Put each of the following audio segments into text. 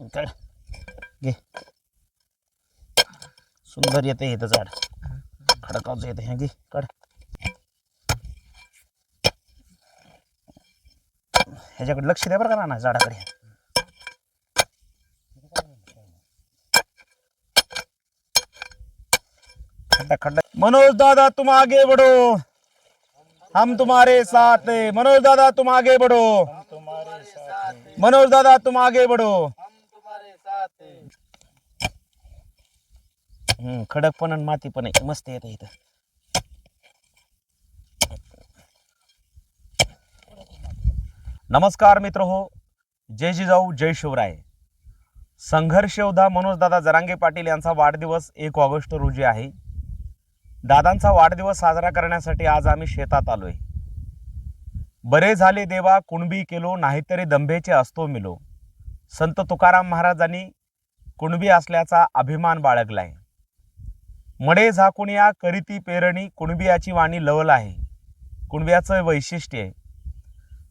घे. सुंदर येते इथं झाड. खडकावचं येते हे घे काढ. ह्याच्याकडे लक्ष द्या बरं का ना झाडाकडे. मनोज दादा तुम आगे बढ़ो. हम तुम्हारे साथ हैं. मनोज दादा तुम आगे बढ़ो. मनोज दादा तुम आगे बढ़ो. हम्म, खडक पण आणि माती पण आहे. मस्त येते इथं. नमस्कार मित्र हो. जय जिजाऊ जय शिवराय. संघर्ष योद्धा मनोजदादा जरांगे पाटील यांचा वाढदिवस एक ऑगस्ट रोजी आहे. दादांचा वाढदिवस साजरा करण्यासाठी आज आम्ही शेतात आलोय. बरे झाले देवा कुणबी केलो नाहीतरी दंभेचे असतो मिलो. संत तुकाराम महाराजांनी कुणबी असल्याचा अभिमान बाळगलाय. मडे झाकून या करीती पेरणी कुणबियाची वाणी लवल आहे. कुणबियाचं वैशिष्ट्य आहे.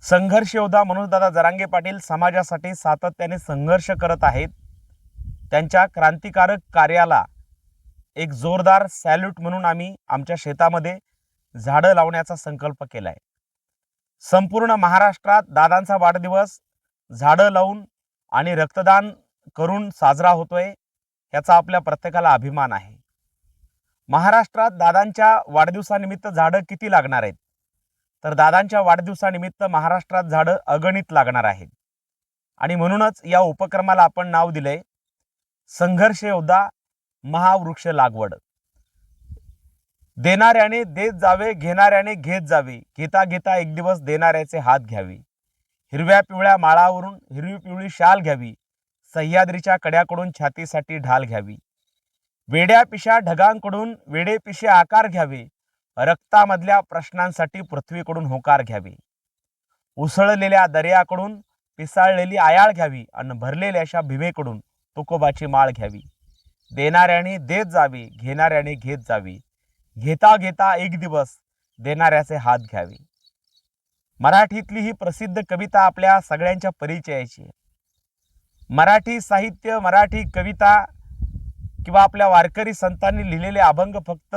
संघर्ष योद्धा मनोजदादा जरांगे पाटील समाजासाठी सातत्याने संघर्ष करत आहेत. त्यांच्या क्रांतिकारक कार्याला एक जोरदार सॅल्यूट म्हणून आम्ही आमच्या शेतामध्ये झाडं लावण्याचा संकल्प केला आहे संपूर्ण महाराष्ट्रात दादांचा वाढदिवस झाडं लावून आणि रक्तदान करून साजरा होतोय याचा आपल्या प्रत्येकाला अभिमान आहे. महाराष्ट्रात दादांच्या वाढदिवसानिमित्त झाडं किती लागणार आहेत? तर दादांच्या वाढदिवसानिमित्त महाराष्ट्रात झाडं अगणित लागणार आहेत. आणि म्हणूनच या उपक्रमाला आपण नाव दिले संघर्ष योद्धा महावृक्ष लागवड. देणाऱ्याने देत जावे घेणाऱ्याने घेत जावे घेता घेता एक दिवस देणाऱ्याचे हात घ्यावे. हिरव्या पिवळ्या माळावरून हिरवी पिवळी शाल घ्यावी. सह्याद्रीच्या कड्याकडून छातीसाठी ढाल घ्यावी. वेड्यापिशा ढगांकडून वेडेपिशे आकार घ्यावे. रक्तामधल्या प्रश्नांसाठी पृथ्वीकडून होकार घ्यावी. उसळलेल्या दर्याकडून पिसाळलेली आयाळ घ्यावी आणि भरलेल्या अशा भीमेकडून तुकोबाची माळ घ्यावी. देणाऱ्याने देत जावी घेणाऱ्याने घेत जावी. घेता घेता एक दिवस देणाऱ्याचे हात घ्यावे. मराठीतली ही प्रसिद्ध कविता आपल्या सगळ्यांच्या परिचयाची मराठी साहित्य मराठी कविता किंवा आपल्या वारकरी संतांनी लिहिलेले अभंग फक्त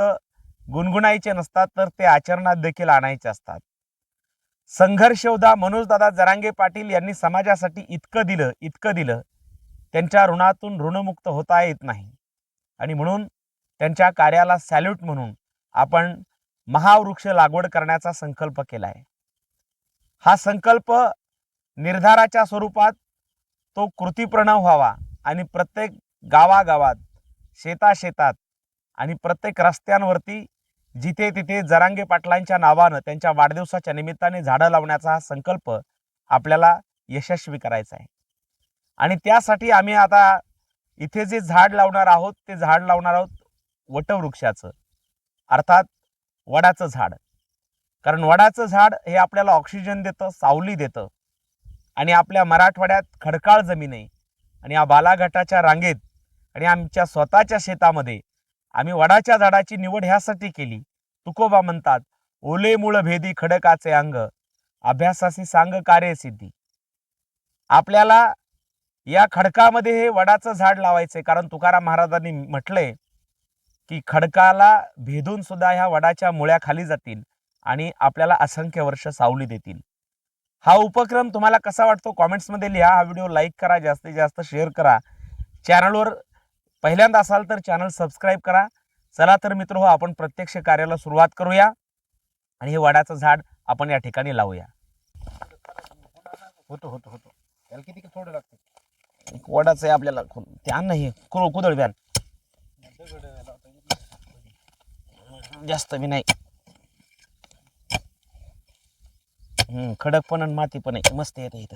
गुणगुणायचे नसतात तर ते आचरणात देखील आणायचे असतात. संघर्ष योद्धा मनोजदादा जरांगे पाटील यांनी समाजासाठी इतकं दिलं इतकं दिलं त्यांच्या ऋणातून ऋणमुक्त होता येत नाही. आणि म्हणून त्यांच्या कार्याला सॅल्यूट म्हणून आपण महावृक्ष लागवड करण्याचा संकल्प केला आहे हा संकल्प निर्धाराच्या स्वरूपात तो कृतीप्रणव व्हावा आणि प्रत्येक गावागावात शेताशेतात. आणि प्रत्येक रस्त्यांवरती जिथे तिथे जरांगे पाटलांच्या नावानं त्यांच्या वाढदिवसाच्या निमित्ताने झाडं लावण्याचा हा संकल्प आपल्याला यशस्वी करायचा आहे. आणि त्यासाठी आम्ही आता इथे जे झाड लावणार आहोत ते झाड लावणार आहोत वटवृक्षाचं. अर्थात वडाचं झाड. कारण वडाचं झाड हे आपल्याला ऑक्सिजन देतं सावली देतं. आणि आपल्या मराठवाड्यात खडकाळ जमीन आहे. आणि या बालाघाटाच्या रांगेत आणि आमच्या स्वतःच्या शेतामध्ये आम्ही वडाच्या झाडाची निवड ह्यासाठी केली. तुकोबा म्हणतात ओले मुळ भेदी खडकाचे अंग अभ्यासाशी सांग कार्य सिद्धी आपल्याला या खडकामध्ये हे वडाचं झाड लावायचंय. कारण तुकाराम महाराजांनी म्हटलंय की खडकाला भेदून सुद्धा ह्या वडाच्या मुळ्या खाली जातील आणि आपल्याला असंख्य वर्ष सावली देतील. हा उपक्रम तुम्हाला कसा वाटतो? कॉमेंट्समध्ये लिहा. हा व्हिडिओ लाईक करा जास्तीत जास्त शेअर करा. चॅनलवर पहिल्यांदा असाल तर चॅनल सबस्क्राईब करा. चला तर मित्र हो आपण प्रत्यक्ष कार्याला सुरुवात करूया. आणि हे वडाचं झाड आपण या ठिकाणी लावूया. होतो होतो होतो. त्याला किती थोडं लागतं? वडाचं आहे आपल्याला त्यान नाही कुर कुदळ व्यान जास्त बी नाही. खडक पण आणि माती पण आहे. मस्त येते इथं.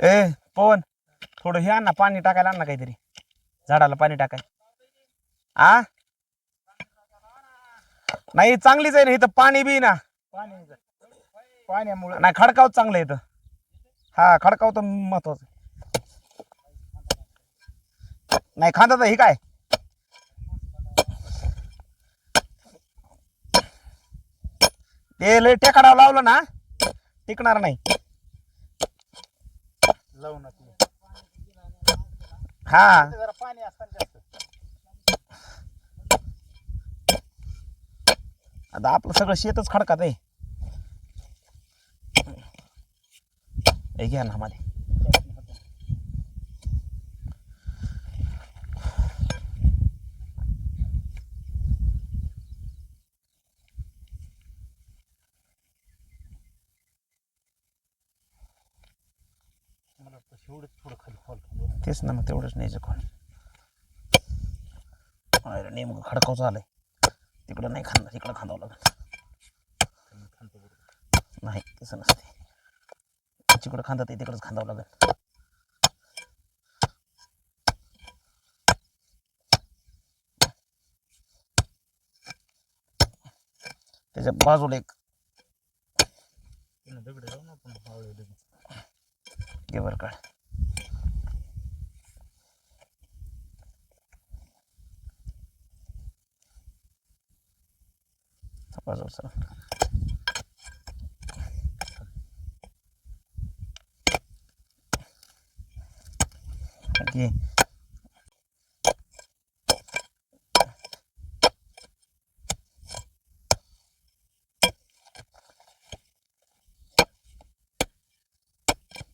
ए पवन थोडं हे आण ना पाणी टाकायला आण ना काहीतरी. झाडाला पाणी टाकाय. आ? नाही चांगलीच आहे ना इथं पाणी बी ना. पाणी पाण्यामुळे. नाही खडकाव चांगलं आहे इथं. हा खडकाव तर महत्वाचं. नाही खांदा तर हे काय? ते लय टेकाडाव लावलं ना टिकणार नाही. आपलं. हा. जरा पाणी असताना जास्त. आता आपलं सगळं शेतच खडकात आहे. हे घ्या ना मध्ये शेवढं थोडं खाली खोल तेच ना मग तेवढंच न्यायचं अरे नेमकं खडकाव झालंय. तिकडं नाही खांदा तिकडं खांदावं लागेल. नाही तसं नसते जिकडं खांदा ते तिकडंच खांदावं लागेल. त्याच्या बाजूला एक. दगड जाऊन आपण हळू लगेच गेवर काढ. बाजूला सर ओके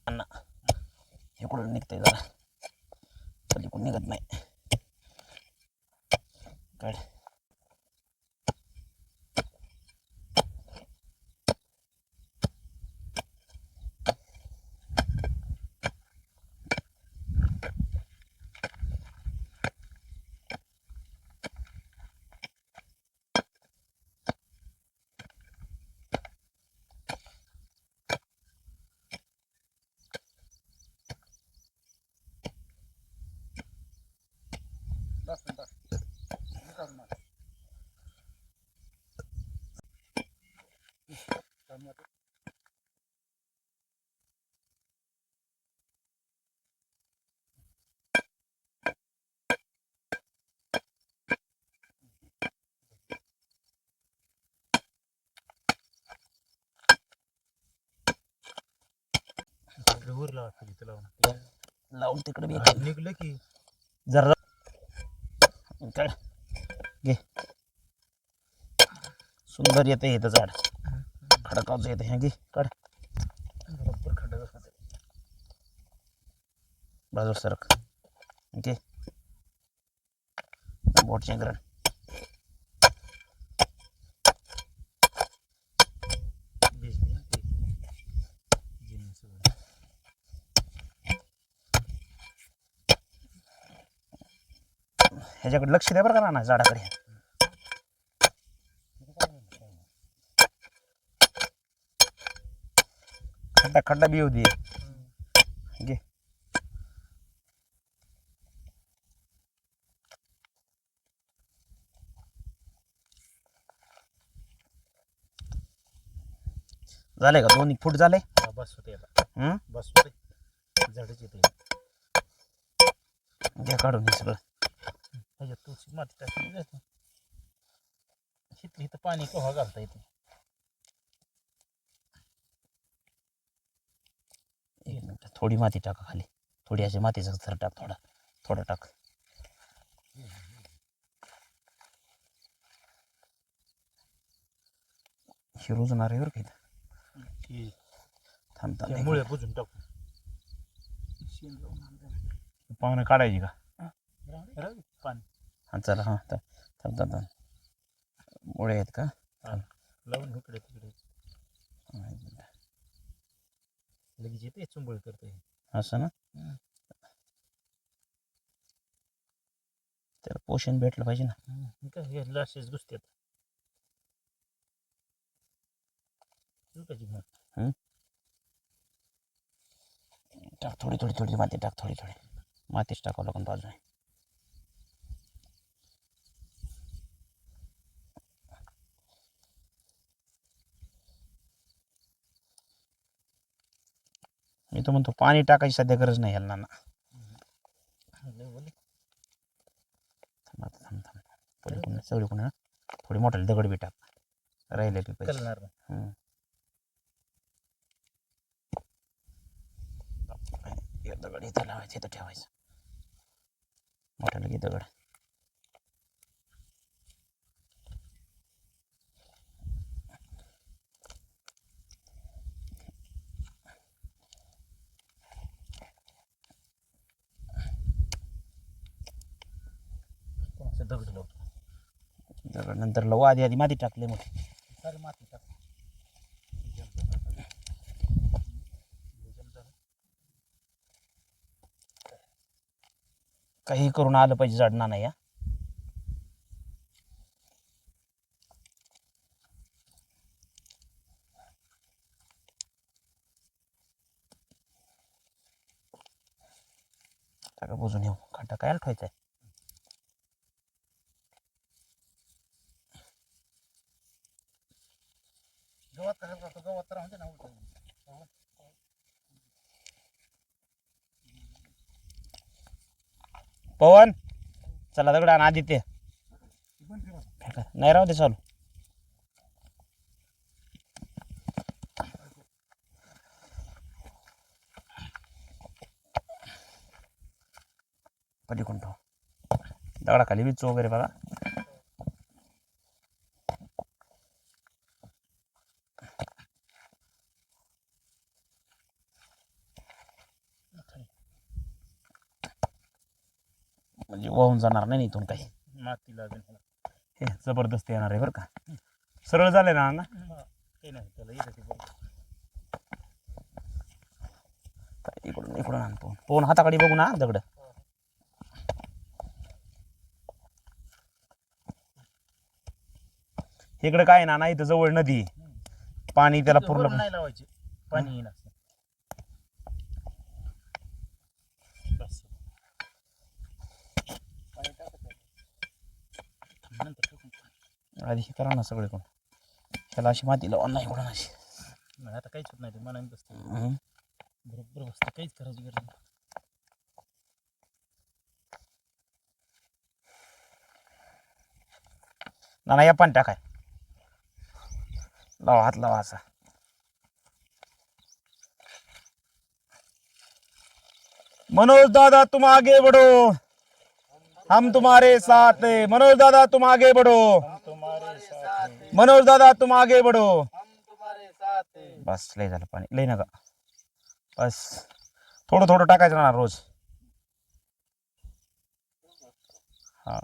अण्णा इकडून निघतंय जरा पलीकडून निघत नाही काढ लावा खाली लावा. लावून तिकडे बी हा, निघलं की. जरा काढ घे. सुंदर येते इथं झाड. खडकावचं येते हे घे काढ. बरोबर ते. बाजूला सरक. घे. बोट चेंगरण ह्याच्याकडे लक्ष द्या बरं का ना झाडाकडे खड्डा खड्डा बी दे. घे. झाले का? दोन फूट झाले बस होते आता. हं? बस होते. झाडच येते घ्या काढून हे सगळं. ह्याच्यात तुळशी माती टाकली जाते इथं इथं पाणी केव्हा घालता येते. एक मिनिट थोडी माती टाका खाली. थोडी अशी मातीचा थर टाक थोडा थोडा टाक. हे रुजणार आहे बरं का इथं? थांब थांब मुळे बुजून टाकू. पाहुणे काढायची का? राहू दे, पाणी. हा चला हां थांब थांब मुळे आहेत का? लावून इकडे तिकडे. लगेच येते चुंबळ करते असं ना? त्याला पोषण भेटलं पाहिजे ना. काय हे लाशेच घुसतात? टाक थोडी थोडी थोडी माती टाक थोडी थोडी. मातीच टाकावं लागून बाजूने. मी तर म्हणतो पाणी टाकायची सध्या गरज नाही ह्याला ना सगळीकडून ना थोडी मोठ्याला दगड बी टाक राहिले बी पैसे दगड इथं लावायचं इथं ठेवायचं. मोठ्याला घे दगड. कोणाचं दगड लावतो दगड. नंतर लव आधी आधी माती टाकले मोठी सारी माती टाक. काही करून आलं पाहिजे जडणार नाही टाका बुजून येऊ. खड्डा काय ठेवायचा आहे गवत कसं करतो गवत तर राहते ना उलटं. पवन चला दगड आण आदित्य. फेका. नाही राहू दे चालू. पलीकडून दगडा दगडाखाली बीच वगैरे बघा. वाहून जाणार नाही इथून काही. माती लागेल. हे जबरदस्त येणार आहे बरं का. सरळ झाले ना अण्णा काही नाही त्याला येतं ते बरोबर. काय इकडून इकडून आण पोहून पोहून हाताकडे बघू ना दगड. इकडे काय ना ना इथं जवळ नदी. आहे. पाणी त्याला पूर्ण नाही लावायचे. पाणी असं बस. नंतर टाकून पाणी. आधी हे करा ना सगळे कोण त्याला अशी माती लावा नाही इकडून अशी नाही आता काहीच होत नाही ते मनाने बसते. बरोबर बसते काहीच करायची गरज नाही. ना या पण टाकाय. लावा हात लावा असा. मनोज दादा तुम आगे बढ़ो. हम तुम्हारे साथ हैं. मनोज दादा तुम आगे बढ़ो. मनोज दादा तुम आगे बढ़ो। हम तुम्हारे साथ. बस लय झालं पाणी लय नका बस थोडं थोडं टाकायचं ना रोज। हा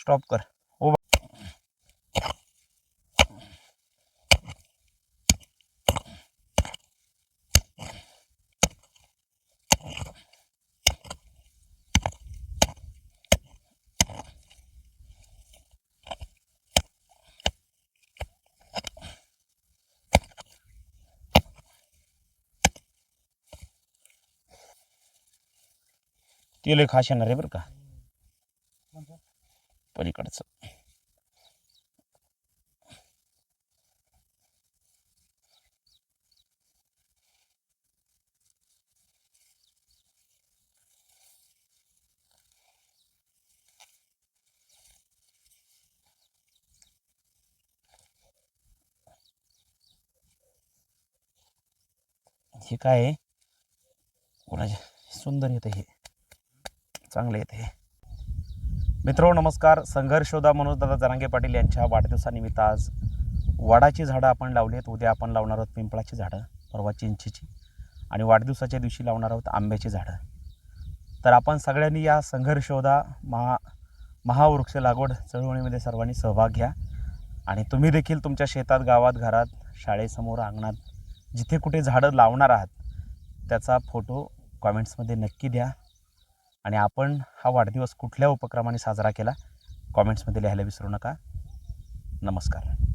स्टॉप कर। ते लय खास येणार आहे बरं का. पलीकडचं. हे काय आहे? कोणाच्या? सुंदर येतं हे. चांगले येते मित्रो नमस्कार. संघर्षोदा मनोजदादा जरांगे पाटील यांच्या वाढदिवसानिमित्त आज वाडाची झाडं आपण लावली आहेत. उद्या आपण लावणार आहोत पिंपळाची झाडं परवा चिंचीची. आणि वाढदिवसाच्या दिवशी लावणार आहोत आंब्याची झाडं. तर आपण सगळ्यांनी या संघर्षोदा महा महावृक्ष लागवड चळवळीमध्ये सर्वांनी सहभाग घ्या. आणि तुम्ही देखील तुमच्या शेतात गावात घरात शाळेसमोर अंगणात जिथे कुठे झाडं लावणार आहात त्याचा फोटो कॉमेंट्समध्ये नक्की द्या. आणि आपण हा वाढदिवस कुठल्या उपक्रमाने साजरा केला? कॉमेंट्समध्ये लिहायला विसरू नका. नमस्कार.